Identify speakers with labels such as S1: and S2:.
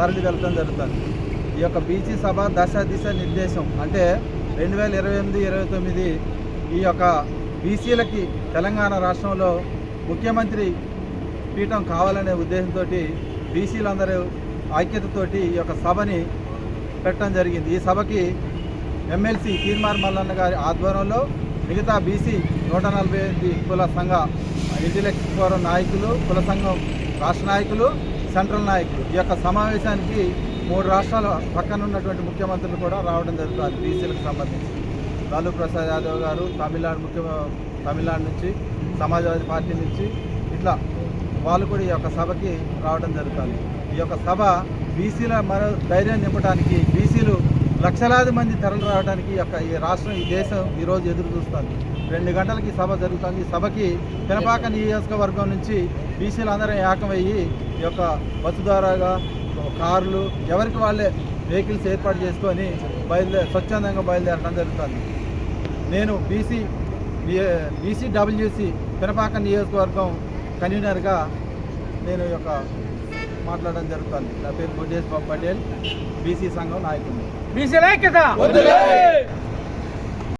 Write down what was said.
S1: తరలి వెళ్ళడం జరుగుతుంది. ఈ యొక్క బీసీ సభ దశ దిశ నిర్దేశం అంటే రెండు వేల ఇరవై ఎనిమిది ఇరవై తొమ్మిది ఈ యొక్క బీసీలకి తెలంగాణ రాష్ట్రంలో ముఖ్యమంత్రి పీఠం కావాలనే ఉద్దేశంతో బీసీలందరూ ఐక్యతతోటి ఈ యొక్క సభని పెట్టడం జరిగింది. ఈ సభకి ఎమ్మెల్సీ తీర్మార్ మల్లన్న గారి ఆధ్వర్యంలో మిగతా బీసీ నూట నలభై ఎనిమిది కుల సంఘ ఇంటలెక్ట్ ఫోరం నాయకులు కుల సంఘం రాష్ట్ర నాయకులు సెంట్రల్ నాయకులు. ఈ యొక్క సమావేశానికి మూడు రాష్ట్రాల పక్కన ఉన్నటువంటి ముఖ్యమంత్రులు కూడా రావడం జరుగుతుంది బీసీలకు సంబంధించి. లాలూ ప్రసాద్ యాదవ్ గారు తమిళనాడు ముఖ్య తమిళనాడు నుంచి సమాజ్వాదీ పార్టీ నుంచి ఇట్లా వాళ్ళు కూడా ఈ యొక్క సభకి రావడం జరుగుతుంది. ఈ యొక్క సభ బీసీల మరో ధైర్యం నింపడానికి బీసీలు లక్షలాది మంది తరలి రావడానికి యొక్క ఈ రాష్ట్రం ఈ దేశం ఈరోజు ఎదురు చూస్తుంది. రెండు గంటలకి సభ జరుగుతుంది. సభకి పినపాక నియోజకవర్గం నుంచి బీసీలు అందరం ఏకమయ్యి ఈ యొక్క బస్సు ద్వారాగా కార్లు ఎవరికి వాళ్ళే వెహికల్స్ ఏర్పాటు చేసుకొని బయలుదేరి స్వచ్ఛందంగా బయలుదేరడం జరుగుతుంది. నేను బీసీ బీసీడబ్ల్యూసి పినపాక నియోజకవర్గం కన్వీనర్గా నేను యొక్క మాట్లాడడం జరుగుతుంది. నా పేరు బుడ్డేష్ బాబు పటేల్ బీసీ సంఘం నాయకుడిని.
S2: బీసీల ఐక్యత